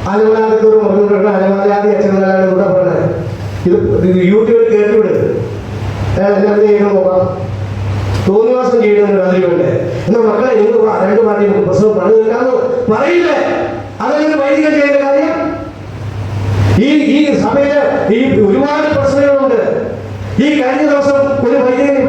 അലമലാദത്തെ ഒരു മുറിവുണ്ട് അലമലാദി അച്ഛനാണ് കൂടെ പറഞ്ഞത് ഇത് ഇത് യൂട്യൂബിൽ കേട്ടുവിട് എന്ത് ചെയ്യണം നോക്കാം തോന്നിവാസം ചെയ്യണമെന്ന് അതിലുണ്ട് എന്നാ മക്കളെ നിങ്ങൾ വാ, രണ്ട് പാർട്ടി നമുക്ക് പ്രസവം പണിത് നിൽക്കാന്ന് പറയില്ലേ അതെങ്ങനെ വൈദികം ചെയ്യേണ്ട കാര്യം ഈ ഈ സഭയിൽ ഈ ഒരുപാട് പ്രശ്നങ്ങളുണ്ട് ഈ കഴിഞ്ഞ ദിവസം ഒരു വൈദികൻ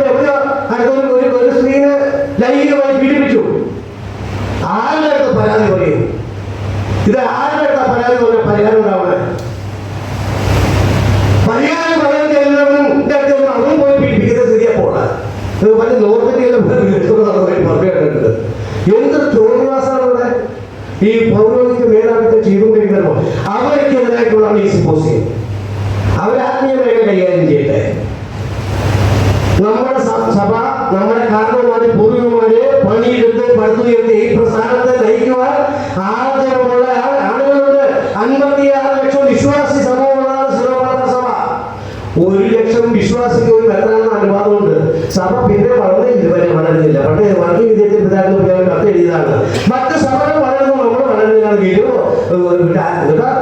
வங்கி விஜயத்தின் பிதாக்கள் மக்கள் எழுதினாங்க மற்ற சமரம் வளர்ந்து வளர்ந்து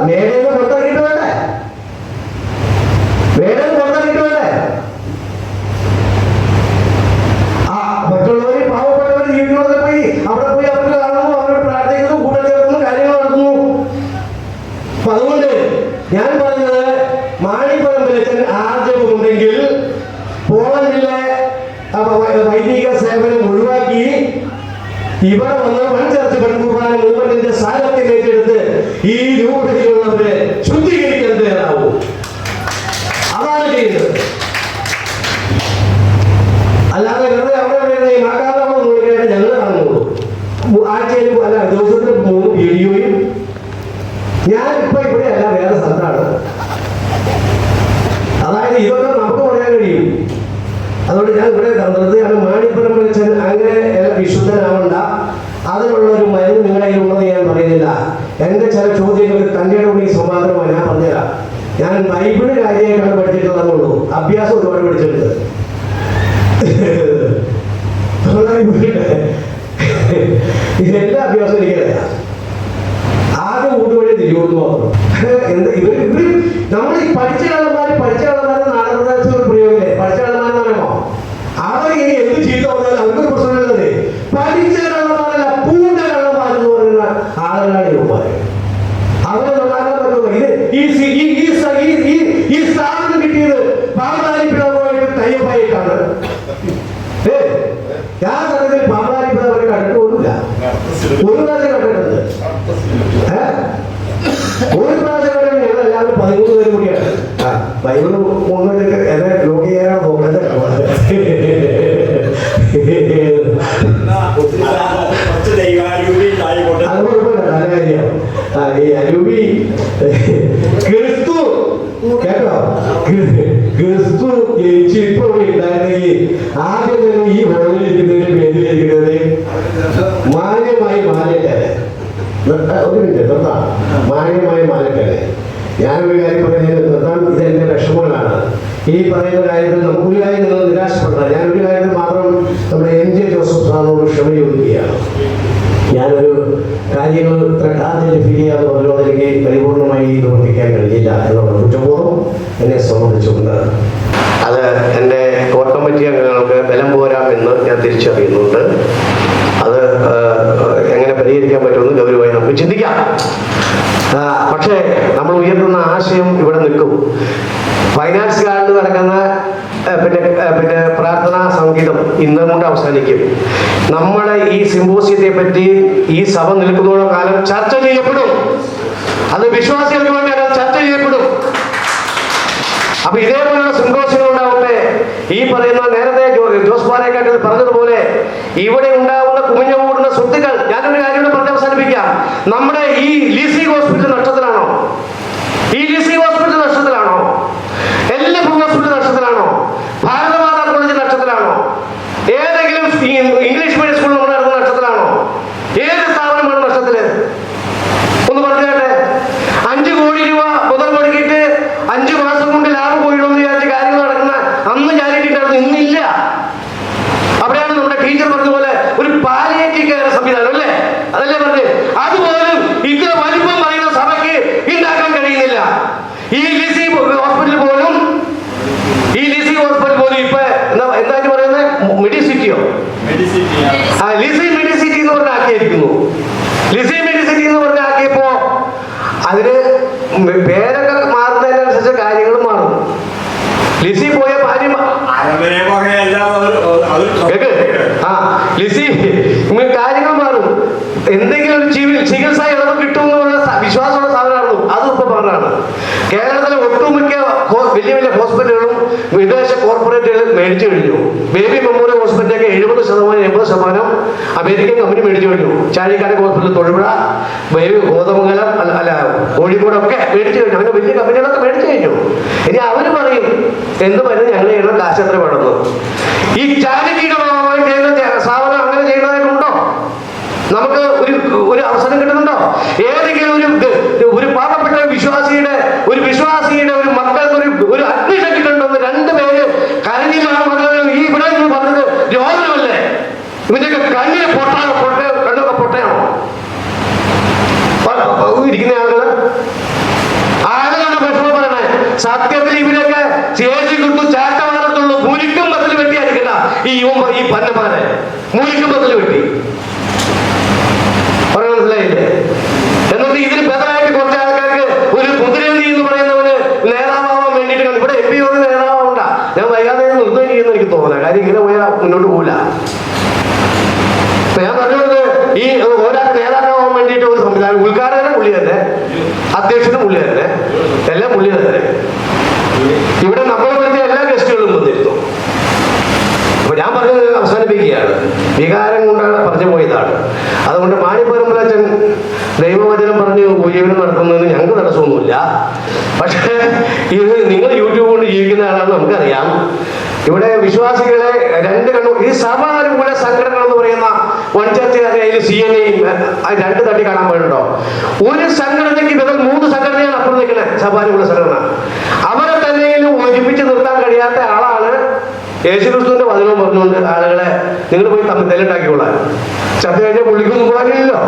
மேடையில் ഇവിടെ വന്ന് വൻ ചർച്ച പെൺകുർബാന മൂവ്മെന്റിന്റെ സാരഥ്യം ഏറ്റെടുത്ത് ഈ രൂപതയിലുള്ളവരെ ശുദ്ധീകരിക്കാൻ തയ്യാറാവൂ അതാണ് ചെയ്യുന്നത് അല്ലാതെ വെറുതെ അവിടെ വരുന്ന ഈ മാക്കാതാമോ നോക്കിയായിട്ട് ഞങ്ങൾ കാണുന്നുള്ളൂ മു- ആഴ്ചയിൽ അല്ല ദിവസത്തിൽ മൂന്ന് വീഡിയോയും ഞാൻ ഇപ്പൊ ഇവിടെ അല്ല വേറെ സ്ഥലത്താണ്. അതായത് ഇതൊക്കെ നമുക്ക് പറയാൻ കഴിയും. അതുകൊണ്ട് ഞാൻ ഇവിടെ നിർത്തുകയാണ് മാണിപ്പുറം വെച്ചൻ അങ്ങനെ എല്ലാം വിശുദ്ധനാവണ്ട അതിനുള്ള ഒരു മരുന്ന് നിങ്ങളുടെ കയ്യിലുണ്ടെന്ന് ഞാൻ പറയുന്നില്ല എന്റെ ചില ചോദ്യങ്ങൾക്ക് തന്റെ കൂടി സമാധാനമായി ഞാൻ പറഞ്ഞുതരാം ഞാൻ ബൈബിൾ കാര്യമായിട്ടാണ് അഭ്യാസം ഒരുപാട് പഠിച്ചിട്ടുണ്ട് ഇതെല്ലാം അഭ്യാസം എനിക്കറിയാം. ആദ്യം കൂട്ടുവഴി തിരിയോട്ട് മാത്രം. നമ്മൾ ഈ പഠിച്ചാൽ പഠിച്ച കള്ളന്മാരെ നാടകത്തിൽ ഒരു പ്രയോഗമില്ലേ പഠിച്ച കള്ളന്മാരെന്ന് പറയുമോ അവർ ഇനി എന്ത് ചെയ്തു പറഞ്ഞാൽ അവർക്കൊരു പ്രശ്നമില്ലത് പഠിച്ച കള്ളന്മാരല്ല പൂണ്ട കള്ളന്മാരെന്ന് പറയുന്ന ആളുകളാണ് ഇവന്മാർ അവരെ നന്നാക്കാൻ പറ്റുമോ ഇത് ഈ സി- ഈ ഈ സ- ഈ ഈ- ഈ സ്ഥാപനം കിട്ടിയത് പാവതാരിപ്പിടവുമായിട്ട് തയ്യപ്പായിട്ടാണ് ഏ ഞാൻ സത്യത്തിൽ പാവതാരിപ്പിട അവരെ കണ്ടിട്ട് പോലുമില്ല ഒരു പ്രാവശ്യം കണ്ടിട്ടുണ്ട് ഏ? ഒരു പ്രാവശ്യം കണ്ടിട്ട് ഞങ്ങൾ എല്ലാവരും പതിമൂന്ന് പേര് കൂടിയാണ് ആ ബൈബിൾ കൊണ്ടുവന്നിട്ട് എന്നെ ലോക്ക് ചെയ്യാനാണ് നോക്കുന്നത് അത് കുഴപ്പമില്ല നല്ല കാര്യം ആ ഈ അരൂപി ക്രിസ്തു കേട്ടോ? ക്രി- ക്രിസ്തു ജനിച്ച് ഇപ്പൊ ഇവിടെ ഉണ്ടായിരുന്നെങ്കിൽ ആദ്യം തന്നെ ഈ ഹോളിൽ ഇരിക്കുന്നതിന് വേദിയിലിരിക്കുന്നത് മാന്യമായി മാനിട്ടേ ഒരു മിനിറ്റ് നിർത്താം. മാന്യമായി മാനിട്ടേ ഞാനൊരു കാര്യം പറയുന്നത് നിർത്താൻ ഇത് എന്റെ വിഷമങ്ങളാണ്. ഈ പറയുന്ന കാര്യത്തിൽ നമുക്കൊരു കാര്യം നിങ്ങൾ നിരാശപ്പെടണം ഞാനൊരു കാര്യത്തിൽ മാത്രം നമ്മുടെ എം ജെ ജോസഫ് സാറിനോട് ക്ഷമ ചോദിക്കുകയാണ്. ഞാനൊരു കാര്യങ്ങൾ ഇത്ര ടാർജറ്റ് ഫീൽ ചെയ്യാന്ന് പറഞ്ഞുകൊണ്ട് എനിക്ക് പരിപൂർണമായി പ്രവർത്തിക്കാൻ കഴിഞ്ഞില്ല എന്നുള്ള കുറ്റബോധം എന്നെ സംബന്ധിച്ചുകൊണ്ട്. അത് എന്റെ കോർ കമ്മിറ്റി അംഗങ്ങൾക്ക് ബലം പോരാമെന്ന് ഞാൻ തിരിച്ചറിയുന്നുണ്ട്. അത് ചിന്തിക്കാം. പക്ഷേ നമ്മൾ ഉയർത്തുന്ന ആശയം ഇവിടെ നിൽക്കും. ഫൈനാൻസ് കാർഡിൽ നടക്കുന്ന പിന്നെ പിന്നെ പ്രാർത്ഥനാ സംഗീതം ഇന്ന് കൊണ്ട് അവസാനിക്കും. നമ്മുടെ ഈ സിംബോസിയത്തെ പറ്റി ഈ സഭ നിൽക്കുന്നതോളം കാലം ചർച്ച ചെയ്യപ്പെടും. അത് വിശ്വാസികൾക്ക് വേണ്ടി അത് ചർച്ച ചെയ്യപ്പെടും. അപ്പൊ ഇതേപോലുള്ള സിംബോസിയം ഉണ്ടാവട്ടെ. ഈ പറയുന്ന നേരത്തെ ജോസ് പാലേക്കാട്ടിൽ പറഞ്ഞതുപോലെ ഇവിടെ ഉണ്ടാവുന്ന കുമിഞ്ഞു കൂടുന്ന സ്വത്തുക്കൾ ഞാനൊരു കാര്യം നമ്മുടെ ഈ ലിസി ഹോസ്പിറ്റൽ നഷ്ടത്തിലാണോ ഈ ലിസി ഹോസ്പിറ്റൽ നഷ്ടത്തിലാണോ എല്ലാ ഹോസ്പിറ്റൽ നഷ്ടത്തിലാണോ ഭാരതമാതാ കോളേജ് നഷ്ടത്തിലാണോ ഏതെങ്കിലും ഈ ഇംഗ്ലീഷ് മീഡിയം സ്കൂൾ നമ്മുടെ നടക്കുന്ന നഷ്ടത്തിലാണോ ഏത് സ്ഥാപനമാണ് നഷ്ടത്തിൽ ഒന്ന് പറഞ്ഞാട്ടെ അഞ്ചു കോടി രൂപ മുതൽ മുടക്കിയിട്ട് അഞ്ചു മാസം കൊണ്ട് ലാഭം പോയിടുമെന്ന് വിചാരിച്ച് കാര്യങ്ങൾ നടക്കുന്ന അന്ന് ചാരിറ്റി ഉണ്ടായിരുന്നു ഇന്നില്ല അവിടെയാണ് നമ്മുടെ ടീച്ചർ പറഞ്ഞ പോലെ ഒരു പാലിയേറ്റീവ് കെയർ സംവിധാനം അല്ലേ അതല്ലേ പറഞ്ഞത് അതുപോലും ഇത്ര വലിപ്പം പറയുന്ന സഭയ്ക്ക് ഉണ്ടാക്കാൻ കഴിയുന്നില്ല ഈ ലിസി ഹോസ്പിറ്റൽ പോലും ഈ ലിസി ഹോസ്പിറ്റൽ പോലും ഇപ്പൊ എന്താ എന്താ ഇതിന് പറയുന്നത് മെഡിസിറ്റിയോ മെഡിസിൻ ആ ലിസി മെഡിസിറ്റി എന്ന് പറഞ്ഞ ആക്കിയിരിക്കുന്നു ലിസി മെഡിസിറ്റി എന്ന് പറഞ്ഞ ആക്കിയപ്പോ അതിന് പേരൊക്കെ മാറുന്നതിനനുസരിച്ച് കാര്യങ്ങൾ മാറും. ലിസി പോയ ഭാര്യ ആ ലിസി ഇങ്ങനെ കാര്യങ്ങൾ മാറും. എന്തെങ്കിലും ഒരു ചികിത്സ ചികിത്സ ഇളവ് കിട്ടുമെന്നുള്ള വിശ്വാസമുള്ള സാധനമായിരുന്നു. അതും ഇപ്പൊ പറഞ്ഞാണ് കേരളത്തിലെ ഒട്ടുമിക്ക വലിയ വലിയ ഹോസ്പിറ്റലുകളും വിദേശ കോർപ്പറേറ്റുകൾ മേടിച്ചു കഴിഞ്ഞു. ബേബി എഴുപത് ശതമാനം എൺപത് ശതമാനം അമേരിക്കൻ കമ്പനി മേടിച്ചു കഴിഞ്ഞു. ചാഴിക്കാട് ഹോസ്പിറ്റൽ തൊഴിപുഴ ഗോതമംഗലം അല്ല അല്ല കോഴിക്കോട് ഒക്കെ മേടിച്ചു കഴിഞ്ഞു. അങ്ങനെ വലിയ കമ്പനികളൊക്കെ മേടിച്ചു കഴിഞ്ഞു. ഇനി അവർ പറയും എന്ത് പറയുന്നത് ഞങ്ങൾ ചെയ്യണം കാശ് എത്ര വേണമെന്ന്? ഈ ചാരിറ്റിയുടെ ഭാഗമായി ചെയ്യുന്ന ചെ- സ്ഥാപനം അങ്ങനെ ചെയ്യുന്നതായിട്ടുണ്ടോ നമുക്ക് ഒരു ഒരു അവസരം കിട്ടുന്നുണ്ടോ ഏതെങ്കിലും ഒരു ഇത് ഒരു പാവപ്പെട്ട വിശ്വാസിയുടെ ഒരു വിശ്വാസിയുടെ ഒരു മക്കൾക്ക് ഒരു ഒരു അഡ്മിഷൻ കിട്ടണമെന്ന് രണ്ട് പേര് കരഞ്ഞിലാണ് പറഞ്ഞത് ഈ ഇവിടെ നിന്ന് പറഞ്ഞത് രോഗമല്ലേ ഇവന്റെയൊക്കെ കണ്ണിന് പൊട്ട പൊട്ട കണ്ണൊക്കെ പൊട്ടയാണോ പ- പ- ഇരിക്കുന്ന ആളുകൾ ആളുകളുടെ വിഷമം പറയണേ സത്യത്തിൽ ഇവരൊക്കെ. ചേച്ചി കിട്ടു ചാട്ടവാറത്തുള്ളൂ മുരിക്കും ബത്തിൽ വെട്ടിയായിരിക്കില്ല ഈ യുവ ഈ പന്നമാരെ മുരിക്കും വെട്ടി പറയാൻ മനസ്സിലായില്ലേ എന്നിട്ട് ഇതിന് ബദലായിട്ട് കുറച്ച് ആൾക്കാർക്ക് ഒരു കുതിരേന്തി എന്ന് പറയുന്നവന് നേതാവാൻ വേണ്ടിയിട്ട് കണ്ടു. ഇവിടെ എം പി ഒരു നേതാവുണ്ട ഞാൻ വൈകാതെ നിർദ്ദേശിക്കുന്നു എനിക്ക് തോന്നുന്നത് കാര്യം ഇങ്ങനെ പോയാൽ മുന്നോട്ട് പോകില്ല ഇപ്പൊ ഞാൻ പറഞ്ഞത് ഈ ഒരാൾക്ക് നേതാക്കാവാൻ വേണ്ടിയിട്ട് ഒരു സംവിധാനം ഉദ്ഘാടകനും പുള്ളി തന്നെ. അധ്യക്ഷനും പുള്ളി തന്നെ. എല്ലാം പുള്ളി തന്നെ. ഇവിടെ നമ്മൾ വിളിച്ച എല്ലാ ഗസ്റ്റുകളും വന്നിരുന്നു. അപ്പൊ ഞാൻ പറഞ്ഞത് അവസാനിപ്പിക്കുകയാണ്. വികാരം കൊണ്ടാണ് പറഞ്ഞു പോയതാണ്. അതുകൊണ്ട് മാണിപ്പരമ്പലച്ചൻ ദൈവവചനം പറഞ്ഞു ഉപജീവനം നടത്തുന്നതിന് ഞങ്ങൾക്ക് തടസ്സമൊന്നുമില്ല. പക്ഷേ ഇത് നിങ്ങൾ യൂട്യൂബ് കൊണ്ട് ജീവിക്കുന്ന ആളാണെന്ന് നമുക്കറിയാം. ഇവിടെ വിശ്വാസികളെ രണ്ട് കണ്ണു ഈ സഭാനുകൂല സംഘടന എന്ന് പറയുന്ന വൺചർച്ചക്കാരെ സി എൻ എയും രണ്ട് തട്ടി കാണാൻ പോയിട്ടുണ്ടോ? ഒരു സംഘടനയ്ക്ക് ബദൽ മൂന്ന് സംഘടനയാണ് അപ്പുറം നിൽക്കുന്നത് സഭാനുള്ള സംഘടന. അവരെ തന്നെയും ഒരുമിച്ച് നിർത്താൻ കഴിയാത്ത ആളാണ് യേശുക്രിസ്തുവിന്റെ വചനം പറഞ്ഞുകൊണ്ട് ആളുകളെ നിങ്ങൾ പോയി തമ്മിൽ തെല്ലുണ്ടാക്കിക്കൊള്ളാൻ. ചത്തു കഴിഞ്ഞാൽ പുള്ളിക്കൊന്നും പോകാനില്ലല്ലോ.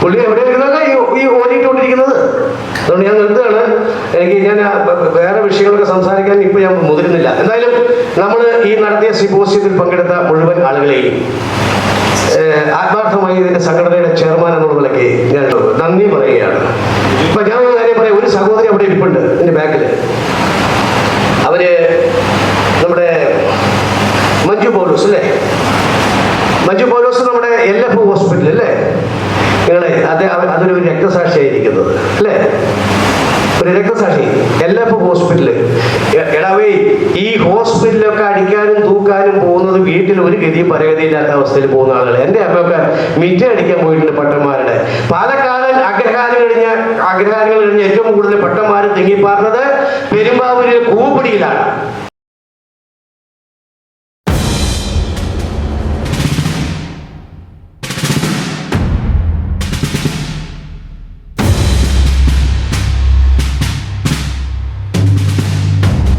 പുള്ളി എവിടെ ഇരുന്നാണ് ഈ ഓടിയിട്ടുകൊണ്ടിരിക്കുന്നത് അതുകൊണ്ട് ഞാൻ നിർത്തുകയാണ്. എനിക്ക് ഞാൻ വേറെ വിഷയങ്ങളൊക്കെ സംസാരിക്കാൻ ഇപ്പൊ ഞാൻ മുതിരുന്നില്ല. എന്തായാലും നമ്മൾ ഈ നടത്തിയ സിപോസിയത്തിൽ പങ്കെടുത്ത മുഴുവൻ ആളുകളെയും ആത്മാർത്ഥമായി ഇതിന്റെ സംഘടനയുടെ ചെയർമാൻ എന്നുള്ള നിലയ്ക്ക് ഞാൻ നന്ദി പറയുകയാണ്. ഇപ്പൊ ഞാൻ ഒരു കാര്യം പറയാം. ഒരു സഹോദരി അവിടെ ഇരിപ്പുണ്ട് എന്റെ ബാക്കിൽ അവർ നമ്മുടെ മഞ്ജു പോലൂസ് അല്ലേ? മഞ്ജു പോലൂസ് നമ്മുടെ എൽ എഫ് ഹോസ്പിറ്റൽ അല്ലേ? നിങ്ങളെ അത് അതൊരു രക്തസാക്ഷിയായിരിക്കുന്നത് അല്ലേ? രക്തസാക്ഷി ഇപ്പൊ ഹോസ്പിറ്റൽ എടാവേ ഈ ഹോസ്പിറ്റലൊക്കെ അടിക്കാനും തൂക്കാനും പോകുന്നത് വീട്ടിൽ ഒരു ഗതി പരഗതിയില്ലാത്ത അവസ്ഥയിൽ പോകുന്ന ആളുകൾ എന്റെ അപ്പൊക്കെ മിറ്റ അടിക്കാൻ പോയിട്ടുണ്ട് പട്ടന്മാരുടെ പാലക്കാട് അഗ്രഹാരം കഴിഞ്ഞ അഗ്രഹാരങ്ങൾ കഴിഞ്ഞ ഏറ്റവും കൂടുതൽ പട്ടന്മാർ തിങ്ങിപ്പാർന്നത് പെരുമ്പാവൂരിൽ കൂപ്പിടിയിലാണ്.